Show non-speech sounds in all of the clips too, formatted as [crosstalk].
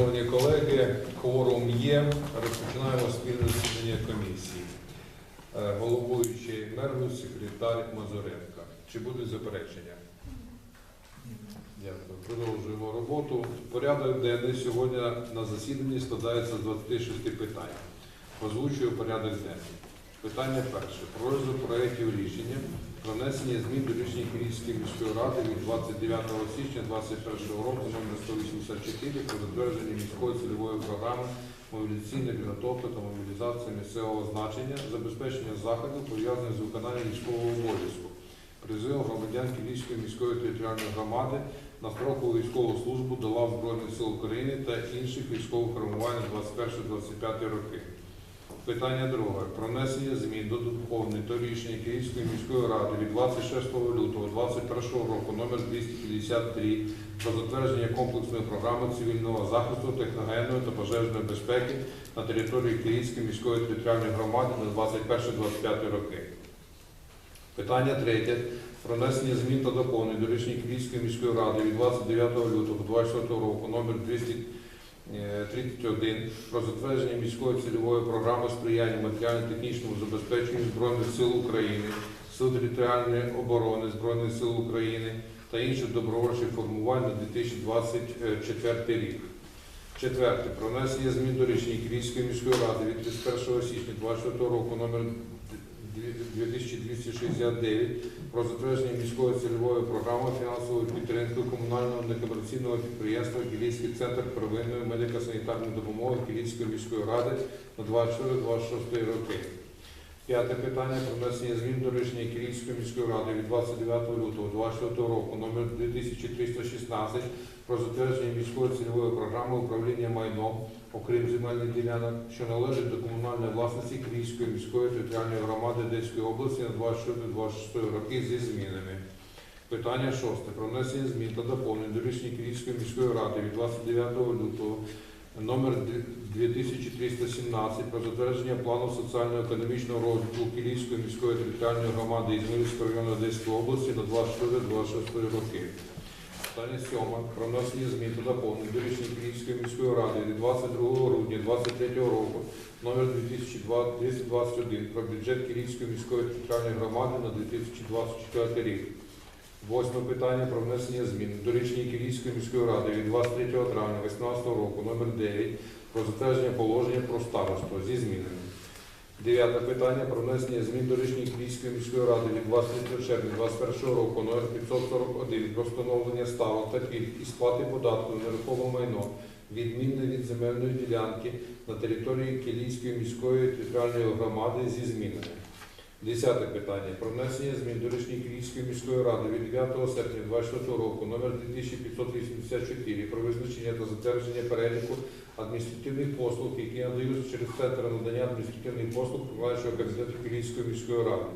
Шановні колеги, кворум є. Розпочинаємо спільне засідання комісії. Е, Головуючий Мергус, секретар Мазуренко. Чи будуть заперечення? Дякую. Продовжуємо роботу. Порядок денний сьогодні на засіданні складається з 26 питань. Озвучую порядок денний. Питання перше. Про проєктів рішення про внесення змін до рішення Київської міської ради від 29 січня 2021 року номер 184 про затвердження міської цільової програми мобілізаційної підготовки та мобілізації місцевого значення, забезпечення заходів, пов'язаних з виконанням військового обов'язку, призивом громадян Київської міської територіальної громади на строкову військову службу до лав Збройних сил України та інших військових формувань 21-25 роки. Питання друге. Про внесення змін до доповнень до рішення Київської міської ради від 26 лютого 2021 року номер 253 про затвердження комплексної програми цивільного захисту, техногенної та пожежної безпеки на території Київської міської територіальної громади на 21-25 роки. Питання третє. Про внесення змін та доповнень до рішення Київської міської ради від 29 лютого 2024 року номер 200 Е, 31 про затвердження міської цільової програми сприяння матеріально-технічному забезпеченню Збройних сил України, Сил територіальної оборони Збройних сил України та інших добровольчих формувань на 2024 рік. Четверте. Про внесення змін до рішення Київської міської ради від 31 січня 2024 року номер 2269 про затвердження міської цільової програми фінансової підтримки комунального некомерційного підприємства Кілійський центр первинної медико-санітарної допомоги Кілійської міської ради на 24-26 роки. П'яте питання про внесення змін до рішення Київської міської ради від 29 лютого 2024 року номер 2316 про затвердження міської цільової програми управління майном, окрім земельних ділянок, що належать до комунальної власності Київської міської територіальної громади Одеської області на 24-26 роки зі змінами. Питання шосте. Про внесення змін та доповнень до рішення Київської міської ради від 29 лютого номер 2317 про затвердження плану соціально-економічного розвитку Київської міської територіальної громади Ізмаїльського району Одеської області на 24-26 роки. Питання сьоме. Про внесення змін та доповнень до рішення Київської міської ради від 22 грудня 2023 року номер 2221 про бюджет Київської міської територіальної громади на 2024 рік. Восьме питання про внесення змін до рішення Київської міської ради від 23 травня 2018 року номер 9 про затвердження положення про староство зі змінами. Дев'яте питання про внесення змін до рішення Київської міської ради від 23 червня 2021 року номер 541 про встановлення ставок та пільг і сплати податку на нерухоме майно відмінне від земельної ділянки на території Київської міської територіальної громади зі змінами. Десяте питання про внесення змін до рішення Київської міської ради від 9 серпня 2024 року номер 2584 про визначення та затвердження переліку адміністративних послуг, які надаються через центр надання адміністративних послуг виконавчого комітету Київської міської ради.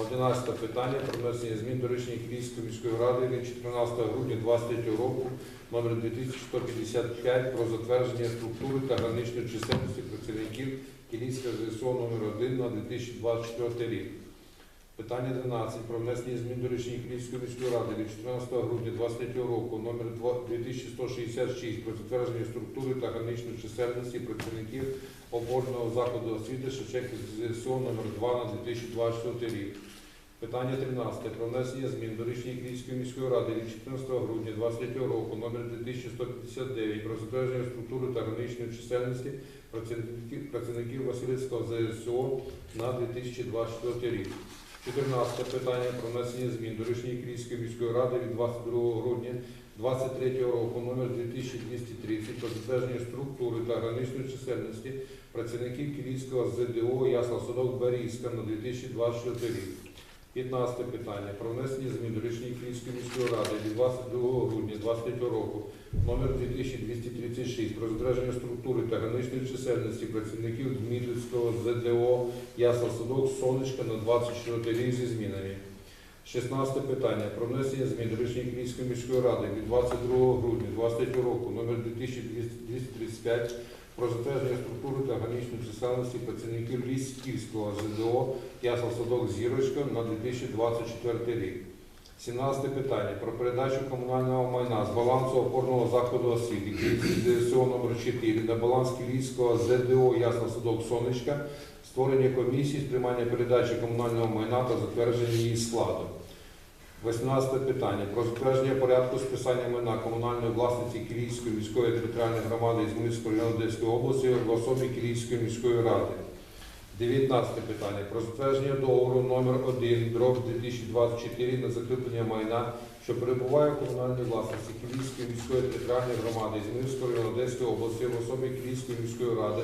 Одинадцяте питання про внесення змін до рішення Київської міської ради від 14 грудня 2023 року номер 2155 про затвердження структури та граничної чисельності працівників Київського ЗСО номер 1 на 2024 рік. Питання 12 про внесення змін до рішення Київської міської ради від 14 грудня 2023 року номер 2166 про затвердження структури та граничної чисельності працівників опорного закладу освіти Шевченків ЗСО номер 2 на 2024 рік. Питання 13 про внесення змін до рішення Київської міської ради від 14 грудня 2023 року номер 2159 про затвердження структури та граничної чисельності працівників, Васильівського ЗСО на 2024 рік. 14 питання про внесення змін до рішення Київської міської ради від 22 грудня 2023 року номер 2230 про затвердження структури та граничної чисельності працівників Київського ЗДО Ясла Садок Барійська на 2024 рік. 15 питання про внесення змін до рішення Київської міської ради від 22 грудня 2023 року номер 2236 про затвердження структури та граничної чисельності працівників Дмитрівського ЗДО Ясла Садок Сонечка на 24 рік зі змінами. 16 питання про внесення змін до рішення Київської міської ради від 22 грудня 2023 року номер 2235 про затвердження структури та граничної чисельності працівників Ліськівського ЗДО Ясла Садок Зірочка на 2024 рік. 17 питання про передачу комунального майна з балансу опорного закладу освіти Київський ЗСО номер 4 на баланс Київського ЗДО Ясна Садок Сонечка, створення комісії з приймання передачі комунального майна та затвердження її складу. 18 питання про затвердження порядку списання майна комунальної власниці Київської міської територіальної громади Ізмаїльського району Одеської області в особі Київської міської ради. 19 питання про затвердження договору номер 1 дроб 2024 на закріплення майна, що перебуває в комунальній власності Київської міської територіальної громади Ізмаїльського району Одеської області в особі Київської міської ради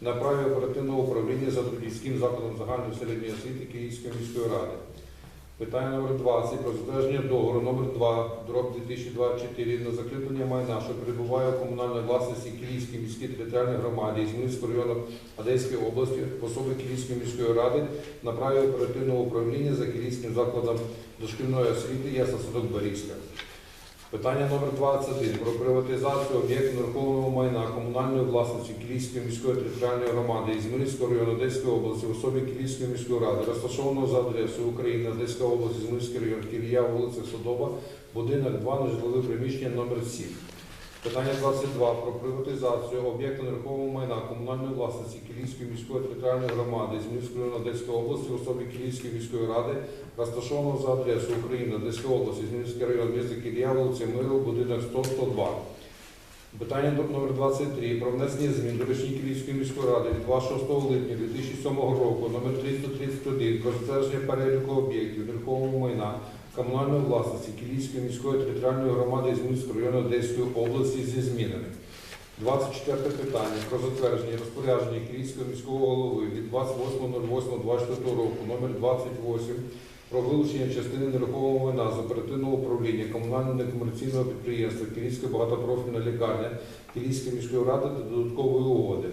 на праві оперативного управління за трудівським закладом загальної середньої освіти Київської міської ради. Питання номер 20 про затвердження договору номер 2 дроб 2024 на закріплення майна, що перебуває у комунальній власності Київській міській територіальної громади Ізмаїльського району Одеської області особи Київської міської ради на праві оперативного управління за Київським закладом дошкільної освіти Ясна Садок Борівська. Питання номер 21 про приватизацію об'єктів нерухомого майна комунальної власності Київської міської територіальної громади Ізмаїльського району Одеської області в особі Київської міської ради, розташованого за адресою України, Одеська область, Ізмаїльський район, Кілія, вулиця Садова, будинок 2, нежитлове приміщення номер 7. Питання 22 про приватизацію об'єкта нерухомого майна комунальної власності Київської міської територіальної громади Зміївської району Одеської області в особі Київської міської ради, розташованого за адресою України, Одеська область, Зміївський район, місто Кілія, вулиця Миру, будинок 100-102. Питання номер 23 про внесення змін до рішення Київської міської ради від 26 липня 2007 року номер 331 про затвердження переліку об'єктів нерухомого майна комунальної власності Київської міської територіальної громади Ізмільського району Одеської області зі змінами. 24 питання про затвердження розпорядження Київського міського голови від 28.08.24 року номер 28 про вилучення частини нерухомого майна з оперативного управління комунального некомерційного підприємства Київська багатопрофільна лікарня Київської міської ради та додаткової угоди.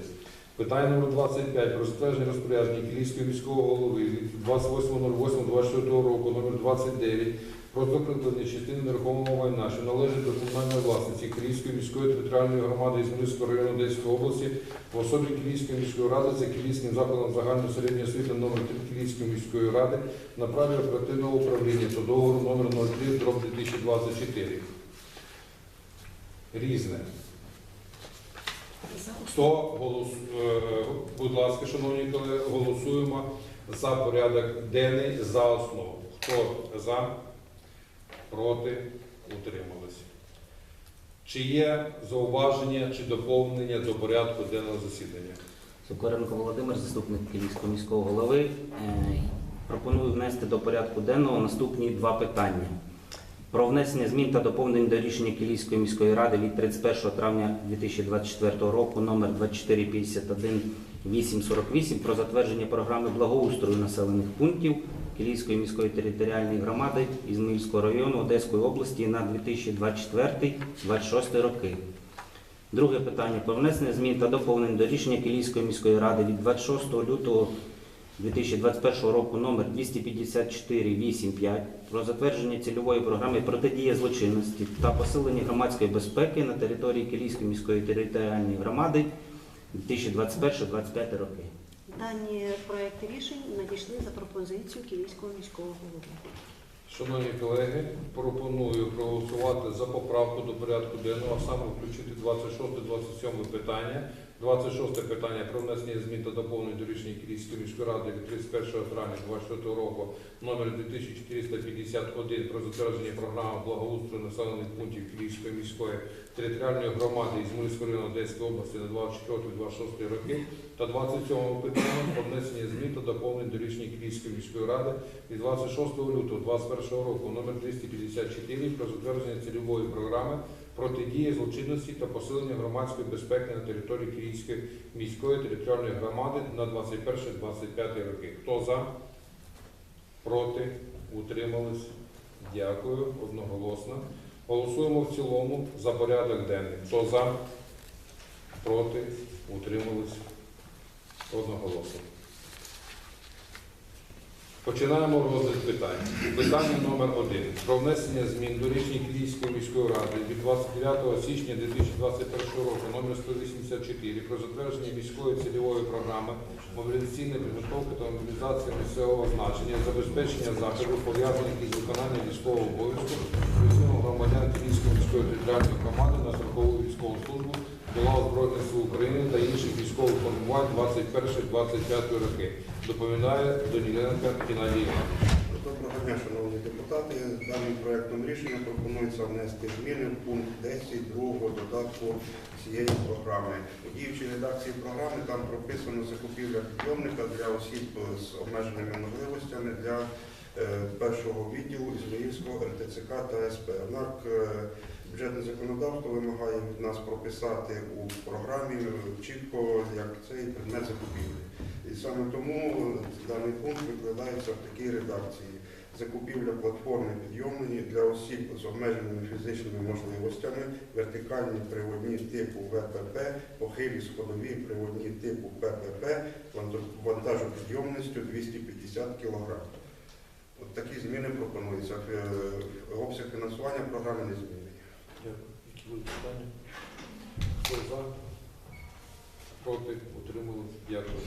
Питання номер 25 про затвердження розпорядження Київського міського голови від 28.08.24 року номер 29 про закріплення частини нерухомого майна, що належить до комунальної власності Київської міської територіальної громади Ізмаїльського району Одеської області в особі Київської міської ради за Київським закладом загальної середньої освіти номер 3 Київської міської ради на праві оперативного управління та договору номер 03 дроб 2024. Різне. Хто голос... е, будь ласка, шановні колеги, голосуємо за порядок денний за основу. Хто за, проти, утрималися. Чи є зауваження чи доповнення до порядку денного засідання? Сокоренко Володимир, заступник Київського міського голови. Е, Пропоную внести до порядку денного наступні два питання. Про внесення змін та доповнень до рішення Київської міської ради від 31 травня 2024 року номер 2451-848 про затвердження програми благоустрою населених пунктів Київської міської територіальної громади Ізмаїльського району Одеської області на 2024-2026 роки. Друге питання про внесення змін та доповнень до рішення Київської міської ради від 26 лютого 2021 року номер 25485 про затвердження цільової програми протидія злочинності та посилення громадської безпеки на території Київської міської територіальної громади 2021-2025 роки. Дані проекти рішень надійшли за пропозицією Київського міського голови. Шановні колеги, пропоную проголосувати за поправку до порядку денного, а саме включити 26-27 питання. 26 питання про внесення змін та доповнень до рішення Київської міської ради від 31 травня 2024 року номер 2451 про затвердження програми благоустрою населених пунктів Київської міської територіальної громади Ізмаїльського району Одеської області на 24-26 роки та 27 питання про внесення змін та доповнень до рішення Київської міської ради від 26 лютого 2021 року номер 254 про затвердження цільової програми протидії злочинності та посилення громадської безпеки на території Київської міської територіальної громади на 21-25 роки. Хто за? Проти? Утримались? Дякую. Одноголосно. Голосуємо в цілому за порядок денний. Хто за? Проти? Утримались? Одноголосно. Починаємо розгляд питань. Питання номер один. Про внесення змін до рішення Київської міської ради від 29 січня 2021 року номер 184 про затвердження міської цільової програми мобілізаційної підготовки та мобілізації місцевого значення, забезпечення заходів, пов'язаних із виконанням військового обов'язку призовом громадян Київської міської територіальної громади на строкову військову службу лав Збройних сил України та інших військових формувань 21-25 роки. Доповідає Даніленко Геннадій Іванович. Доброго дня, шановні депутати. Даним проектом рішення пропонується внести зміни в пункт 10 другого додатку цієї програми. У діючій редакції програми там прописано закупівля підйомника для осіб з обмеженими можливостями для е, першого відділу Ізмаїльського РТЦК та СП. Однак е, бюджетне законодавство вимагає від нас прописати у програмі чітко, як цей предмет закупівлі. І саме тому даний пункт викладається в такій редакції. Закупівля платформи підйомної для осіб з обмеженими фізичними можливостями, вертикальні приводні типу ВПП, похилі сходові приводні типу ППП, вантажопідйомністю 250 кг. От такі зміни пропонуються. Е, Обсяг фінансування програми не змінений. Будуть питання? Хто за? Проти? Утримали? Дякую.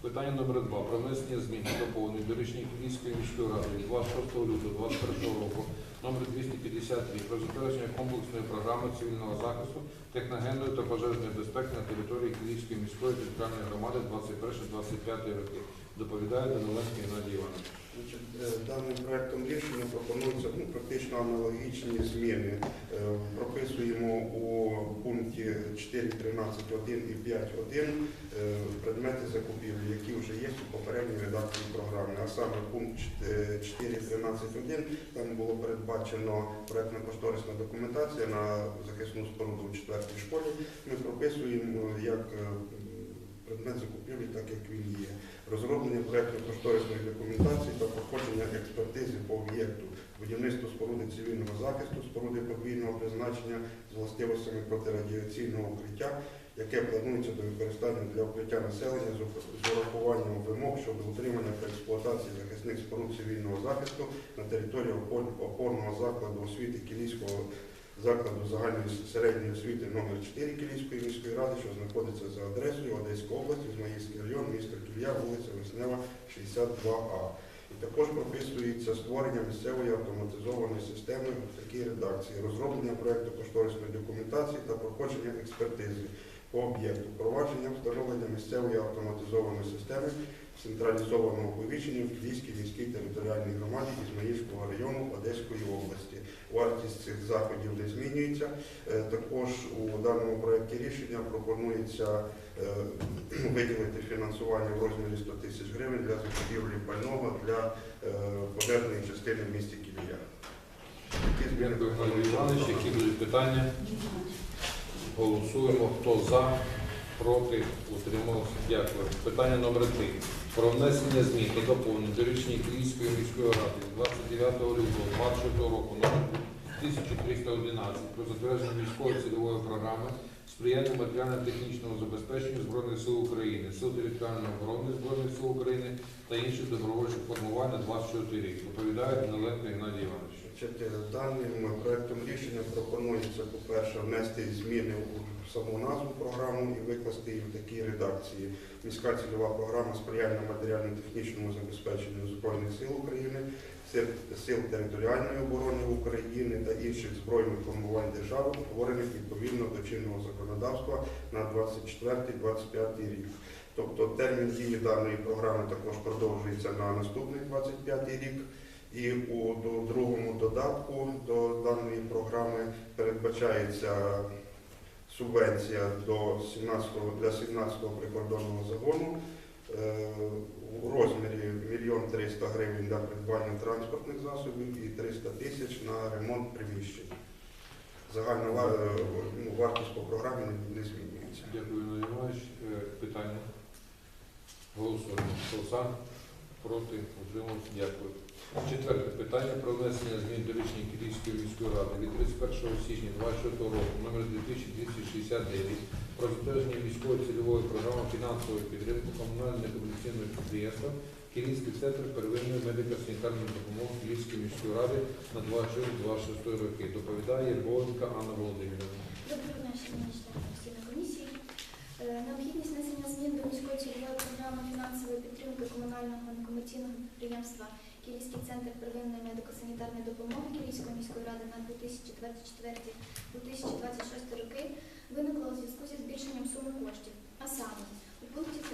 Питання номер два. Про внесення змін доповнень до рішення Київської міської ради 26 лютого 2021 року номер 253 про затвердження комплексної програми цивільного захисту, техногенної та пожежної безпеки на території Київської міської територіальної громади 21-25 роки. Доповідає Даниленко Геннадій Іванович. Е, даним проєктом рішення пропонуються ну, практично аналогічні зміни. Е, прописуємо у пункті 4.13.1 і 5.1 е, предмети закупівлі, які вже є у попередній редакції програми. А саме пункт 4.13.1 там було передбачено проєктно кошторисна документація на захисну споруду 4 початковій школі, ми прописуємо як е, предмет закупівлі, так як він є, розроблення проєктно-кошторисної документації та проходження експертизи по об'єкту, будівництво споруди цивільного захисту, споруди подвійного призначення з властивостями протирадіаційного укриття. Яке планується до використання для укриття населення з урахуванням вимог щодо утримання та експлуатації захисних споруд цивільного захисту на території опорного закладу освіти Кілійського закладу загальної середньої освіти номер 4 Київської міської ради, що знаходиться за адресою Одеської області, Змаївський район, місто Кілля, вулиця Веснева, 62А. І також прописується створення місцевої автоматизованої системи в такій редакції, розроблення проєкту кошторисної документації та проходження експертизи по об'єкту, впровадження встановлення місцевої автоматизованої системи централізованого оповіщення в Київській міській територіальній громаді Ізмаїльського району Одеської області. Вартість цих заходів не змінюється. Е, Також у даному проєкті рішення пропонується е, [clears throat] виділити фінансування в розмірі 100 тисяч гривень для закупівлі пального для е, пожежної частини в місті Кілія. Які будуть питання? Голосуємо. Хто за, проти, утримався. Дякую. Питання номер три. Про внесення змін та доповнень до рішення Київської міської ради 29 лютого 2020 року номер 1311 про затвердження військової цільової програми сприяння матеріально-технічному забезпеченню Збройних сил України, Сил територіальної оборони Збройних сил України та інших добровольчих формувань на 24 рік. Доповідає Геннадій Геннадій Іванович. Даним проектом рішення пропонується, по-перше, внести зміни у саму назву програму і викласти її в такій редакції. Міська цільова програма сприяння матеріально-технічному забезпеченню Збройних сил України, сил територіальної оборони України та інших збройних формувань держави, утворених відповідно до чинного законодавства на 24-25 рік. Тобто термін дії даної програми також продовжується на наступний 25 рік. І у другому додатку до даної програми передбачається субвенція до 17 для 17-го прикордонного загону е, у розмірі 1 300 гривень для придбання транспортних засобів і 300 тисяч на ремонт приміщень. Загальна е, ну, вартість по програмі не, змінюється. Дякую, Геннадій Іванович. Е, Питання? Голосуємо. Хто за? Проти? Утримався? Дякую. Четверте питання про внесення змін до рішення Київської міської ради від 31 січня 2024 року номер 2269 про затвердження міської цільової програми фінансової підтримки комунального некомерційного підприємства Київський центр первинної медико-санітарної допомоги Київської міської ради на 26 роки. Доповідає Бойка Анна Володимирівна. Доброго дня, комісії. Е, Необхідність внесення змін до міської цільової програми фінансової підтримки комунального некомерційного підприємства Київський центр первинної медико-санітарної допомоги Київської міської ради на 2024-2026 роки виникло у зв'язку зі збільшенням суми коштів. А саме у пункті 3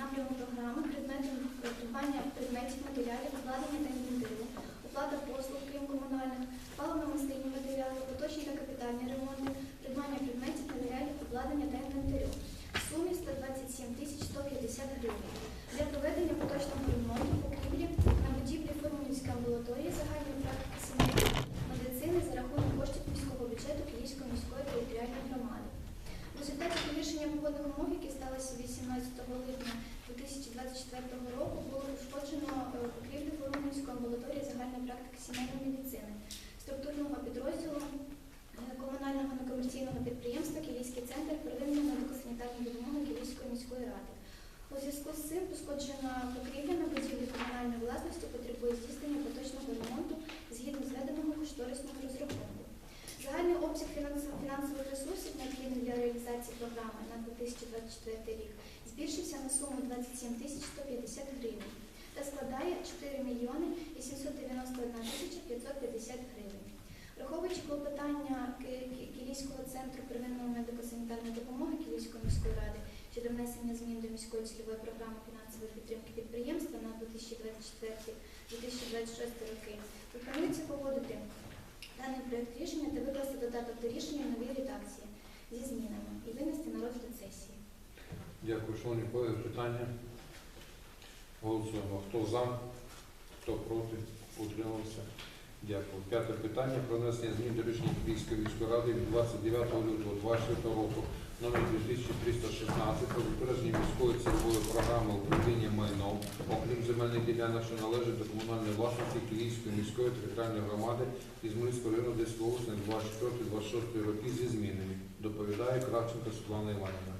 напряму програми предметом придбання предметів матеріалів, обладнання та інвентарю, оплата послуг, крім комунальних, паливно-мастильні матеріали, поточні та капітальні ремонти, придбання предметів, матеріалів, обладнання та інвентарю. В сумі 127 тисяч 150 гривень. Для проведення поточного ремонту покрівлі на будівлі Формунівської амбулаторії загальної практики сімейної медицини за рахунок коштів міського бюджету Київської міської територіальної громади. В результаті погіршення погодних умов, які сталося 18 липня 2024 року, було пошкоджено е, покрівлю Формунівської амбулаторії загальної практики медицини структурного підрозділу е, комунального некомерційного підприємства Київський центр первинної медико-санітарної допомоги Київської міської ради. У зв'язку з цим пошкоджена покрівля на будівлі комунальної власності потребує здійснення поточного ремонту згідно зведеного кошторисного розрахунку. Загальний обсяг фінансових ресурсів, необхідних для реалізації програми на 2024 рік, збільшився на суму 27 тисяч 150 гривень та складає 4 мільйони 891 тисяча 550 гривень. Враховуючи клопотання Київського центру первинної медико-санітарної допомоги Київської міської ради щодо внесення змін до міської цільової програми фінансової підтримки підприємства на 2024-2026 роки, пропонується погодити даний проект рішення та викласти додаток до рішення новій редакції зі змінами і винести на розгляд сесії. Дякую, шановні колеги. Питання? Голосуємо. Хто за, хто проти, утримався. Дякую. П'яте питання про внесення змін до рішення Київської міської ради від 29 лютого 2024 року номер 2316 про затвердження міської цільової програми управління майном, окрім земельних ділянок, що належать до комунальної власності Київської міської територіальної громади Ізмаїльського району Одеської області на 24-26 роки зі змінами. Доповідає Кравченко Світлана Іванівна.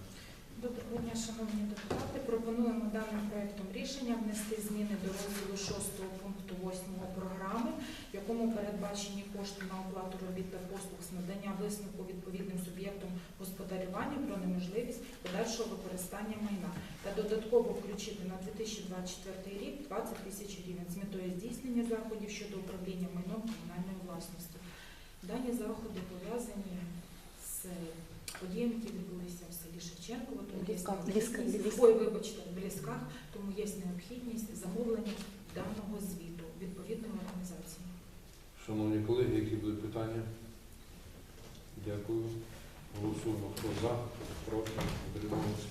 Доброго дня, шановні депутати. Пропонуємо даним проектом рішення внести зміни до розділу 6 пункту 8 програми, в якому передбачені кошти на оплату робіт та послуг з надання висновку відповідним суб'єктом господарювання про неможливість подальшого використання майна та додатково включити на 2024 рік 20 тисяч гривень з метою здійснення заходів щодо управління майном комунальної власності. Дані заходи пов'язані з подіями, які відбулися в селі Шевченково, тому є необхідність-. Ой, вибачте, в лісках, тому є необхідність замовлення даного звіту відповідної організації. Шановні колеги, які будуть питання? Дякую. Голосуємо. Хто за, проти, утримався.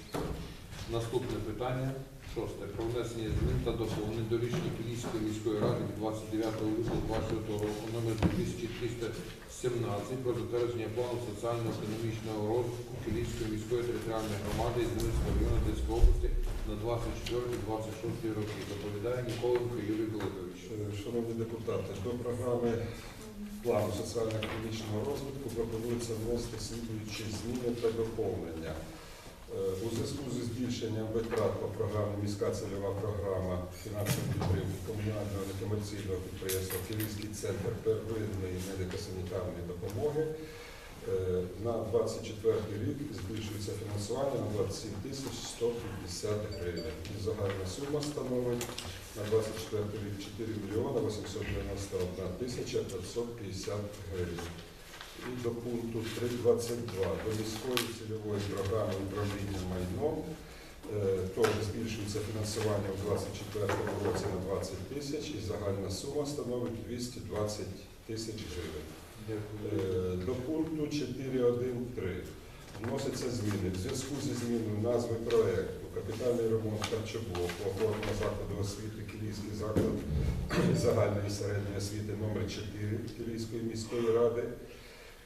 Наступне питання. Шосте. Про внесення змін та доповнень до рішення Київської міської ради від 29 лютого 2020 року номер 2317 про затвердження плану соціально-економічного розвитку Київської міської територіальної громади з Змінського району Одеської області на 24-26 роки. Доповідає Ніколенко Юрій Великович. Шановні депутати, до програми плану соціально-економічного розвитку пропонується внести слідуючі зміни та доповнення. У зв'язку зі збільшенням витрат по програмі міська цільова програма фінансової підтримки комунального некомерційного підприємства Київський центр первинної медико-санітарної допомоги е, на 24 рік збільшується фінансування на 27 тисяч 150 гривень. І загальна сума становить на 24 рік 4 мільйона 891 тисяча 550 гривень. До пункту 3.22 до міської цільової програми управління майном е, теж збільшується фінансування у 2024 році на 20 тисяч і загальна сума становить 220 тисяч гривень. Е, До пункту 4.1.3 вносяться зміни. В зв'язку зі зміною назви проекту капітальний ремонт харчоблоку опорного закладу освіти Київський заклад загальної середньої освіти номер 4 Київської міської ради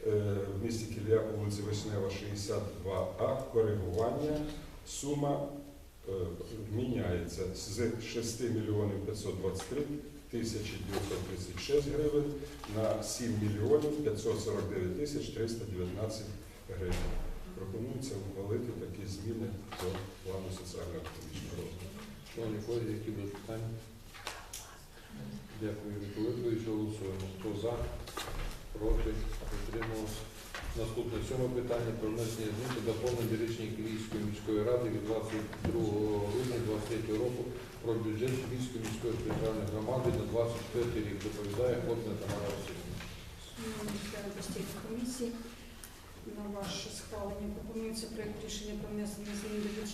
в місті Кілія, вулиці Вишнева, 62А. Коригування сума е, міняється з 6 мільйонів 523 тисячі 936 гривень на 7 мільйонів 549 тисяч 319 гривень. пропонується ухвалити такі зміни до плану соціально-економічного розвитку. Шановні колеги, які будуть питання? Дякую, Пилипович. Голосуємо. Хто за? Проти? Утримався. Наступне сьоме питання про внесення змін та доповнення рішення Київської міської ради від 22 грудня 2023 року про бюджет Київської міської територіальної громади на 24 рік. Доповідає Ходна Тамара Васильівна. На ваше схвалення пропонується проект рішення про внесення змін до